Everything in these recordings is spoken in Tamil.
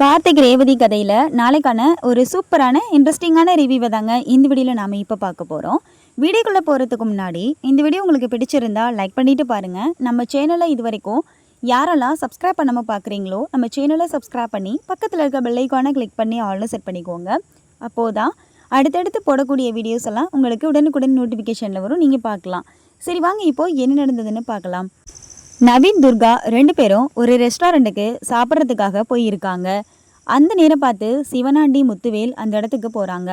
கார்த்திக் ரேவதி கதையில் நாளைக்கான ஒரு சூப்பரான இன்ட்ரெஸ்டிங்கான ரிவ்யூவை தாங்க இந்த வீடியோவில் நாம் இப்போ பார்க்க போகிறோம் வீடியோக்குள்ளே போகிறதுக்கு முன்னாடி இந்த வீடியோ உங்களுக்கு பிடிச்சிருந்தா லைக் பண்ணிவிட்டு பாருங்கள் நம்ம சேனலை இது வரைக்கும் யாரெல்லாம் சப்ஸ்கிரைப் பண்ணாமல் பார்க்குறீங்களோ நம்ம சேனலை சப்ஸ்கிரைப் பண்ணி பக்கத்தில் இருக்க பெல்லைக்கான கிளிக் பண்ணி ஆல்னு செட் பண்ணிக்கோங்க. அப்போது தான் அடுத்தடுத்து போடக்கூடிய வீடியோஸ் எல்லாம் உங்களுக்கு உடனுக்குடன் நோட்டிஃபிகேஷனில் வரும். நீங்கள் பார்க்கலாம். சரி வாங்க இப்போது என்ன நடந்ததுன்னு பார்க்கலாம். நவீன் துர்கா ரெண்டு பேரும் ஒரு ரெஸ்டாரண்ட்டுக்கு சாப்பிட்றதுக்காக போயிருக்காங்க. அந்த நேரம் பார்த்து சிவனாண்டி முத்துவேல் அந்த இடத்துக்கு போகிறாங்க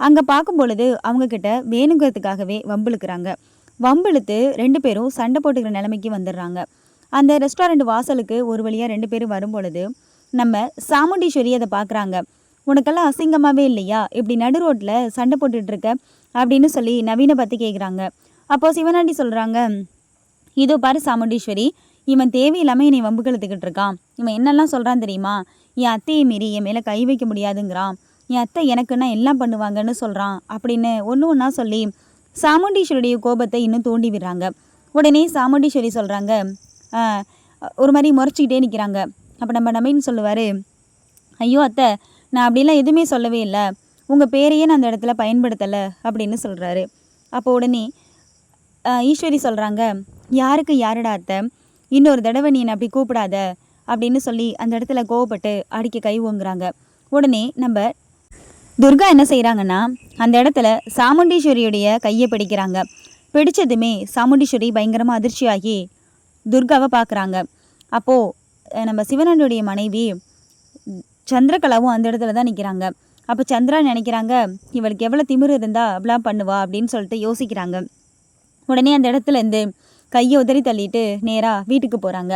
அங்கே பார்க்கும் பொழுது அவங்கக்கிட்ட வேணுங்கிறதுக்காகவே வம்பிழுக்கிறாங்க. வம்பிழுத்து ரெண்டு பேரும் சண்டை போட்டுக்கிற நிலைமைக்கு வந்துடுறாங்க. அந்த ரெஸ்டாரண்ட் வாசலுக்கு ஒரு வழியாக ரெண்டு பேரும் வரும் பொழுது நம்ம சாமுண்டீஸ்வரி அதை பார்க்குறாங்க. உனக்கெல்லாம் அசிங்கமாகவே இல்லையா? இப்படி நடு ரோட்டில் சண்டை போட்டுட்ருக்க அப்படின்னு சொல்லி நவீனை பற்றி கேட்குறாங்க அப்போது சிவனாண்டி சொல்கிறாங்க இதோ பாரு சாமுண்டீஸ்வரி. இவன் தேவையில்லாமல் என்னை வம்பு கழுத்துக்கிட்டு இருக்கான். இவன் என்னெல்லாம் சொல்கிறான் தெரியுமா? என் அத்தையை மீறி என் மேலே கை வைக்க முடியாதுங்கிறான். என் அத்தை எனக்குன்னா எல்லாம் பண்ணுவாங்கன்னு சொல்கிறான் அப்படின்னு ஒன்று ஒன்றா சொல்லி சாமுண்டீஸ்வரியுடைய கோபத்தை இன்னும் தூண்டி விடுறாங்க. உடனே சாமுண்டீஸ்வரி சொல்கிறாங்க ஒரு மாதிரி முறைச்சிக்கிட்டே நிற்கிறாங்க அப்போ நம்ம நம்பின்னு சொல்லுவார் ஐயோ அத்தை நான் அப்படிலாம் எதுவுமே சொல்லவே இல்லை. உங்கள் பேரையே நான் அந்த இடத்துல பயன்படுத்தலை அப்படின்னு சொல்கிறாரு அப்போ உடனே ஈஸ்வரி சொல்கிறாங்க யாருக்கு யாருடா அத்தை? இன்னொரு தடவை நீ என்னை அப்படி கூப்பிடாத அப்படின்னு சொல்லி அந்த இடத்துல கோவப்பட்டு அடிக்க கை ஓங்குறாங்க. உடனே நம்ம துர்கா என்ன செய்கிறாங்கன்னா அந்த இடத்துல சாமுண்டீஸ்வரியுடைய கையை பிடிக்கிறாங்க. பிடிச்சதுமே சாமுண்டீஸ்வரி பயங்கரமாக அதிர்ச்சியாகி துர்காவை பார்க்குறாங்க அப்போது நம்ம சிவனனுடைய மனைவி சந்திரகலாவும் அந்த இடத்துல தான் நிற்கிறாங்க அப்போ சந்திரா நினைக்கிறாங்க இவளுக்கு எவ்வளோ திமிரு இருந்தால் அப்படிலாம் பண்ணுவா அப்படின்னு சொல்லிட்டு யோசிக்கிறாங்க. உடனே அந்த இடத்துல இருந்து கையை உதறி தள்ளிட்டு நேராக வீட்டுக்கு போகிறாங்க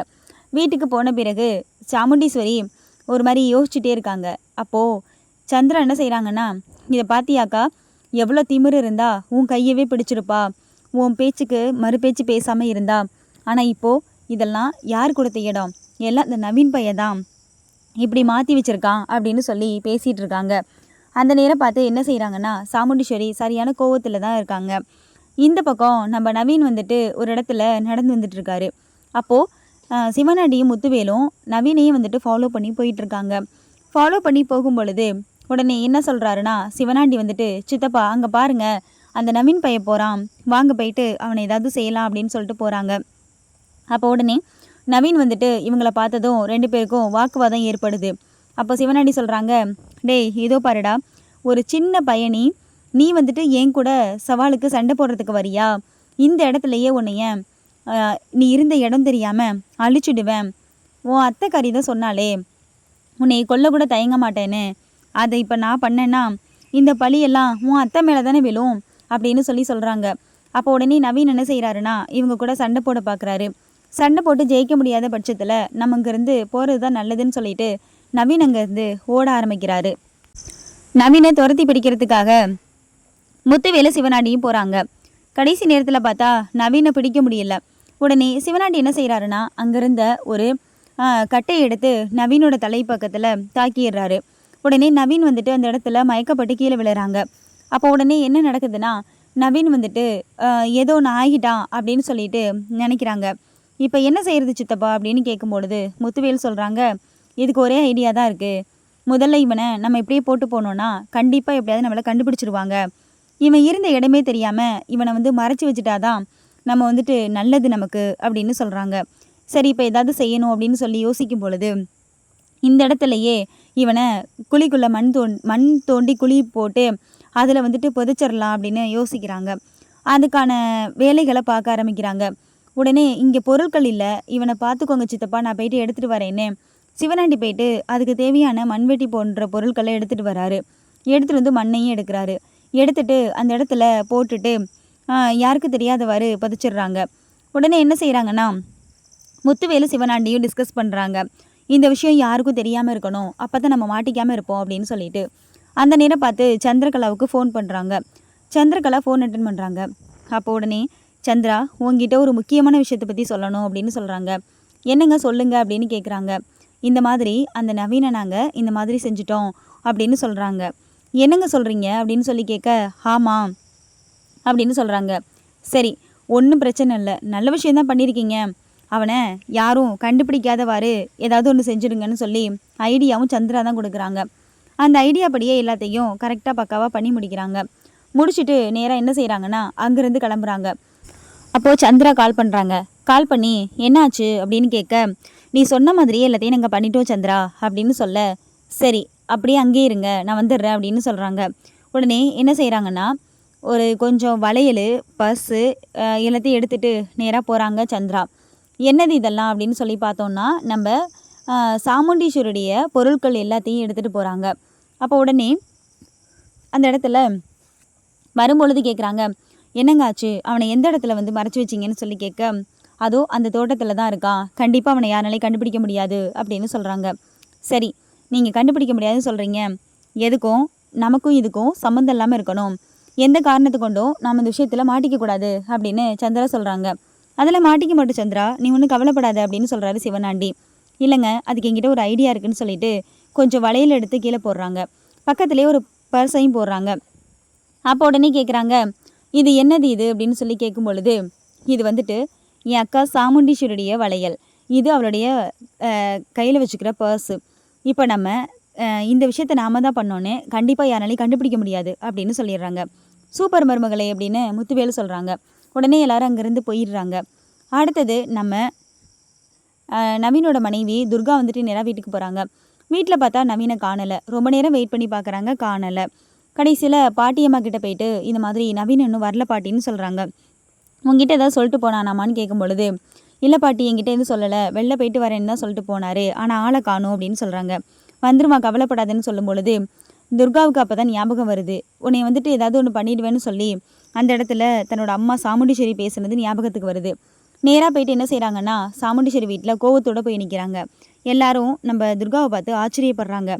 வீட்டுக்கு போன பிறகு சாமுண்டீஸ்வரி ஒரு மாதிரி யோசிச்சுட்டே இருக்காங்க. அப்போது சந்திரன் என்ன செய்கிறாங்கன்னா இதை பார்த்தியாக்கா எவ்வளோ திமிரு இருந்தா உன் கையவே பிடிச்சிருப்பா. உன் பேச்சுக்கு மறு பேச்சு பேசாமல் இருந்தா. ஆனால் இப்போது இதெல்லாம் யார் கொடுத்த இடம்? எல்லாம் இந்த நவீன் பையன் தான். இப்படி மாற்றி வச்சுருக்கான் அப்படின்னு சொல்லி பேசிகிட்டு இருக்காங்க. அந்த நேரம் பார்த்து என்ன செய்கிறாங்கன்னா சாமுண்டீஸ்வரி சரியான கோவத்தில் தான் இருக்காங்க. இந்த பக்கம் நம்ம நவீன் வந்துட்டு ஒரு இடத்துல நடந்து வந்துட்டு இருக்காரு அப்போது சிவனாண்டியும் முத்துவேலும் நவீனையும் வந்துட்டு ஃபாலோ பண்ணி போயிட்டுருக்காங்க. ஃபாலோ பண்ணி போகும் பொழுது உடனே என்ன சொல்கிறாருன்னா சிவனாண்டி வந்துட்டு சித்தப்பா அங்கே பாருங்க அந்த நவீன் பையன் போகிறான் வாங்க போயிட்டு அவனை ஏதாவது செய்யலாம் அப்படின்னு சொல்லிட்டு போகிறாங்க அப்போ உடனே நவீன் வந்துட்டு இவங்கள பார்த்ததும் ரெண்டு பேருக்கும் வாக்குவாதம் ஏற்படுது. அப்போ சிவனாண்டி சொல்கிறாங்க டேய் இதோ பாருடா ஒரு சின்ன பயணி நீ வந்துட்டு என் கூட சவாலுக்கு சண்டை போடுறதுக்கு வரியா? இந்த இடத்துலையே உன்னைய நீ இருந்த இடம் தெரியாமல் அழிச்சிடுவேன். உன் அத்தை கறி தான் சொன்னாலே உன்னை கொல்ல கூட தயங்க மாட்டேன்னு. அதை இப்போ நான் பண்ணேன்னா இந்த பழியெல்லாம் உன் அத்தை மேலே தானே விழும் அப்படின்னு சொல்லி சொல்கிறாங்க அப்போ உடனே நவீன் என்ன செய்கிறாருன்னா இவங்க கூட சண்டை போட பார்க்குறாரு சண்டை போட்டு ஜெயிக்க முடியாத பட்சத்தில் நம்ம இங்கேருந்து போகிறது தான் நல்லதுன்னு சொல்லிட்டு நவீன் அங்கேருந்து ஓட ஆரம்பிக்கிறாரு. நவீனை துரத்தி பிடிக்கிறதுக்காக முத்துவேலு சிவனாண்டியும் போகிறாங்க கடைசி நேரத்தில் பார்த்தா நவீனை பிடிக்க முடியல. உடனே சிவனாண்டி என்ன செய்கிறாருன்னா அங்கிருந்த ஒரு கட்டை கட்டையை எடுத்து நவீனோட தலைப்பக்கத்தில் தாக்கிடுறாரு. உடனே நவீன் வந்துட்டு அந்த இடத்துல மயக்கப்பட்டு கீழே விழுறாங்க. அப்போ உடனே என்ன நடக்குதுன்னா நவீன் வந்துட்டு ஏதோ நான் ஆகிட்டான் அப்படின்னு சொல்லிட்டு நினைக்கிறாங்க. இப்போ என்ன செய்கிறது சித்தப்பா அப்படின்னு கேட்கும்பொழுது முத்துவேல் சொல்கிறாங்க இதுக்கு ஒரே ஐடியா தான் இருக்குது முதல்ல இவனை நம்ம இப்படியே போட்டு போனோன்னா கண்டிப்பாக எப்படியாவது நம்மளை கண்டுபிடிச்சிருவாங்க. இவன் இருந்த இடமே தெரியாமல் இவனை வந்து மறைச்சி வச்சுட்டாதான் நம்ம வந்துட்டு நல்லது நமக்கு அப்படின்னு சொல்கிறாங்க சரி இப்போ ஏதாவது செய்யணும் அப்படின்னு சொல்லி யோசிக்கும் பொழுது இந்த இடத்துலையே இவனை குழிக்குள்ளே மண் தோண் மண் தோண்டி குழி போட்டு அதில் வந்துட்டு புதைச்சிடலாம் அப்படின்னு யோசிக்கிறாங்க. அதுக்கான வேலைகளை பார்க்க ஆரம்பிக்கிறாங்க. உடனே இங்கே பொருட்கள் இல்லை. இவனை பார்த்துக்கோங்க சித்தப்பா. நான் போயிட்டு எடுத்துகிட்டு வரேன்னு. சிவனாண்டி போயிட்டு அதுக்கு தேவையான மண்வெட்டி போன்ற பொருட்களை எடுத்துகிட்டு வராரு. எடுத்துகிட்டு வந்து மண்ணையும் எடுக்கிறாரு. எடுத்துட்டு அந்த இடத்துல போட்டுட்டு யாருக்கு தெரியாதவாறு புதைச்சிடுறாங்க. உடனே என்ன செய்கிறாங்கன்னா முத்துவேலு சிவனாண்டியும் டிஸ்கஸ் பண்ணுறாங்க இந்த விஷயம் யாருக்கும் தெரியாமல் இருக்கணும் அப்போ தான் நம்ம மாட்டிக்காமல் இருப்போம் அப்படின்னு சொல்லிட்டு. அந்த நேரம் பார்த்து சந்திரகலாவுக்கு ஃபோன் பண்ணுறாங்க சந்திரகலா ஃபோன் அட்டன் பண்ணுறாங்க அப்போ உடனே சந்திரா உங்ககிட்ட ஒரு முக்கியமான விஷயத்தை பற்றி சொல்லணும் அப்படின்னு சொல்கிறாங்க என்னங்க சொல்லுங்க? அப்படின்னு கேட்குறாங்க இந்த மாதிரி அந்த நவீனை நாங்கள் இந்த மாதிரி செஞ்சுட்டோம் அப்படின்னு சொல்கிறாங்க என்னங்க சொல்கிறீங்க அப்படின்னு சொல்லி கேட்க ஆமாம் அப்படின்னு சொல்கிறாங்க சரி ஒன்றும் பிரச்சனை இல்லை. நல்ல விஷயம் தான் பண்ணியிருக்கீங்க அவனை யாரும் கண்டுபிடிக்காதவாறு ஏதாவது ஒன்று செஞ்சுடுங்கன்னு சொல்லி ஐடியாவும் சந்திரா தான் கொடுக்குறாங்க. அந்த ஐடியா படியே எல்லாத்தையும் கரெக்டாக பக்காவாக பண்ணி முடிக்கிறாங்க. முடிச்சுட்டு நேராக என்ன செய்கிறாங்கன்னா அங்கேருந்து கிளம்புறாங்க. அப்போது சந்திரா கால் பண்ணுறாங்க கால் பண்ணி என்னாச்சு? அப்படின்னு கேட்க நீ சொன்ன மாதிரியே எல்லாத்தையும் நாங்கள் பண்ணிட்டோம் சந்திரா அப்படின்னு சொல்ல சரி அப்படியே அங்கேயே இருங்க நான் வந்துடுறேன் அப்படின்னு சொல்கிறாங்க உடனே என்ன செய்கிறாங்கன்னா ஒரு கொஞ்சம் வளையல் பஸ்ஸு எல்லாத்தையும் எடுத்துகிட்டு நேராக போகிறாங்க சந்திரா. என்னது இதெல்லாம் அப்படின்னு சொல்லி பார்த்தோன்னா நம்ம சாமுண்டீஸ்வருடைய பொருட்கள் எல்லாத்தையும் எடுத்துகிட்டு போகிறாங்க அப்போ உடனே அந்த இடத்துல வரும்பொழுது கேட்குறாங்க என்னங்க ஆச்சு? அவனை எந்த இடத்துல வந்து மறைச்சி வச்சிங்கன்னு சொல்லி கேட்க அதோ அந்த தோட்டத்தில் தான் இருக்கான். கண்டிப்பாக அவனை யாராலையும் கண்டுபிடிக்க முடியாது. அப்படின்னு சொல்கிறாங்க சரி நீங்கள் கண்டுபிடிக்க முடியாதுன்னு சொல்கிறீங்க எதுக்கும்? நமக்கும் இதுக்கும் சம்மந்தம் இல்லாமல் இருக்கணும். எந்த காரணத்து கொண்டும் நாம் இந்த விஷயத்தில் மாட்டிக்கக்கூடாது அப்படின்னு சந்திரா சொல்கிறாங்க அதில் மாட்டிக்க மாட்டோம் சந்திரா. நீ ஒன்றும் கவலைப்படாத அப்படின்னு சொல்கிறாரு சிவனாண்டி. இல்லைங்க அதுக்கு எங்கிட்ட ஒரு ஐடியா இருக்குன்னு சொல்லிட்டு கொஞ்சம் வளையல் எடுத்து கீழே போடுறாங்க. பக்கத்துலேயே ஒரு பர்ஸையும் போடுறாங்க. அப்போ உடனே கேட்குறாங்க இது என்னது இது? அப்படின்னு சொல்லி கேட்கும் பொழுது இது வந்துட்டு என் அக்கா சாமுண்டீஸ்வருடைய வளையல். இது அவளுடைய கையில் வச்சுக்கிற பர்ஸு இப்போ நம்ம இந்த விஷயத்த நாம தான் பண்ணோன்னு கண்டிப்பாக யாராலையும் கண்டுபிடிக்க முடியாது அப்படின்னு சொல்லிடுறாங்க. சூப்பர் மருமகளை அப்படின்னு முத்துவேலு சொல்கிறாங்க உடனே எல்லாரும் அங்கேருந்து போயிடுறாங்க. அடுத்தது நம்ம நவீனோட மனைவி துர்கா வந்துட்டு நேராக வீட்டுக்கு போகிறாங்க வீட்டில் பார்த்தா நவீனை காணலை. ரொம்ப நேரம் வெயிட் பண்ணி பார்க்குறாங்க காணலை. கடைசியில் பாட்டியம்மா கிட்ட போயிட்டு இந்த மாதிரி நவீன் இன்னும் வரல பாட்டின்னு சொல்கிறாங்க உங்ககிட்ட ஏதாவது சொல்லிட்டு போனானாமான்னு கேட்கும் பொழுது இல்லை பாட்டி என்கிட்ட எதுவும் சொல்லலை. வெளில போயிட்டு வரேன்னு தான் சொல்லிட்டு போனார். ஆனால் ஆளை காணும் அப்படின்னு சொல்கிறாங்க வந்துருமா கவலைப்படாதுன்னு சொல்லும் பொழுது துர்காவுக்கு அப்போ தான் ஞாபகம் வருது. உன்னை வந்துட்டு ஏதாவது ஒன்று பண்ணிடுவேன்னு சொல்லி அந்த இடத்துல தன்னோட அம்மா சாமுண்டீஸ்வரி பேசுனது ஞாபகத்துக்கு வருது. நேராக போயிட்டு என்ன செய்கிறாங்கன்னா சாமுண்டீஸ்வரி வீட்டில் கோவத்தோடு போய் நிற்கிறாங்க எல்லாரும் நம்ம துர்காவை பார்த்து ஆச்சரியப்படுறாங்க.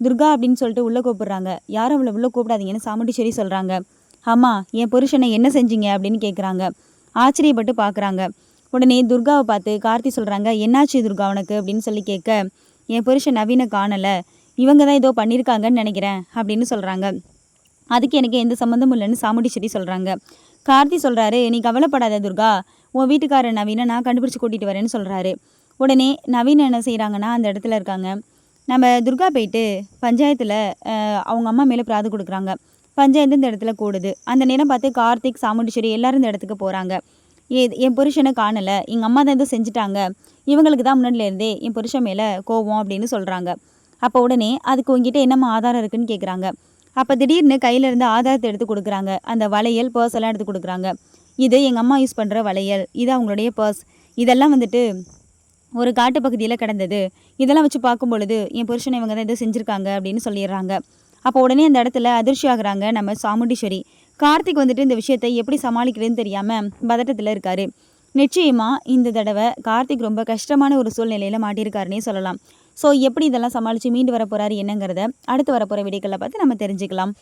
துர்கா அப்படின்னு சொல்லிட்டு உள்ளே கூப்பிடுறாங்க. யாரும் அவளை உள்ளே கூப்பிடாதீங்கன்னு சாமுண்டீஸ்வரி சொல்கிறாங்க அம்மா என் புருஷனை என்ன செஞ்சீங்க அப்படின்னு கேட்குறாங்க ஆச்சரியப்பட்டு பார்க்குறாங்க உடனே துர்காவை பார்த்து கார்த்தி சொல்கிறாங்க என்னாச்சு துர்கா உனக்கு? அப்படின்னு சொல்லி கேட்க என் புருஷன் நவீன காணலை. இவங்க தான் ஏதோ பண்ணியிருக்காங்கன்னு நினைக்கிறேன் அப்படின்னு சொல்கிறாங்க அதுக்கு எனக்கு எந்த சம்மந்தமும் இல்லைன்னு சாமுண்டீஸ்வரி சொல்கிறாங்க கார்த்தி சொல்கிறாரு நீ கவலைப்படாத துர்கா உன் வீட்டுக்காரர் நவீனை நான் கண்டுபிடிச்சி கூட்டிகிட்டு வரேன்னு சொல்கிறாரு உடனே நவீன் என்ன செய்கிறாங்கன்னா அந்த இடத்துல இருக்காங்க. நம்ம துர்கா போயிட்டு பஞ்சாயத்தில் அவங்க அம்மா மேலே பிராது கொடுக்குறாங்க. பஞ்சாயத்து இந்த இடத்துல கூடுது. அந்த நேரம் பார்த்து கார்த்திக் சாமுண்டிச்சேரி எல்லாரும் இந்த இடத்துக்கு போகிறாங்க என் புருஷனை காணலை. எங்கள் அம்மா தான் ஏதோ செஞ்சுட்டாங்க. இவங்களுக்கு தான் முன்னாடிலேருந்தே என் புருஷன் மேலே கோவம் அப்படின்னு சொல்கிறாங்க அப்போ உடனே அதுக்கு உங்ககிட்ட என்னம்மா ஆதாரம் இருக்குன்னு கேட்குறாங்க அப்போ திடீர்னு கையில இருந்து ஆதாரத்தை எடுத்து கொடுக்குறாங்க. அந்த வளையல் பர்ஸ் எல்லாம் எடுத்து கொடுக்குறாங்க. இது எங்கள் அம்மா யூஸ் பண்ணுற வளையல். இது அவங்களுடைய பர்ஸ் இதெல்லாம் வந்துட்டு ஒரு காட்டு பகுதியில் கிடந்தது. இதெல்லாம் வச்சு பார்க்கும் பொழுது என் புருஷனை இவங்க தான் இதை செஞ்சுருக்காங்க அப்படின்னு சொல்லிடுறாங்க. அப்போ உடனே அந்த இடத்துல அதிர்ச்சி ஆகுறாங்க நம்ம சாமுண்டீஸ்வரி. கார்த்திக் வந்துட்டு இந்த விஷயத்தை எப்படி சமாளிக்கிறதுன்னு தெரியாமல் பதட்டத்தில் இருக்காரு. நிச்சயமாக இந்த தடவை கார்த்திக் ரொம்ப கஷ்டமான ஒரு சூழ்நிலையில் மாட்டியிருக்காருன்னே சொல்லலாம். ஸோ எப்படி இதெல்லாம் சமாளித்து மீண்டு வர போகிறாரு என்னங்கிறத அடுத்து வரப்போகிற வீடியோக்களில் பார்த்து நம்ம தெரிஞ்சுக்கலாம்.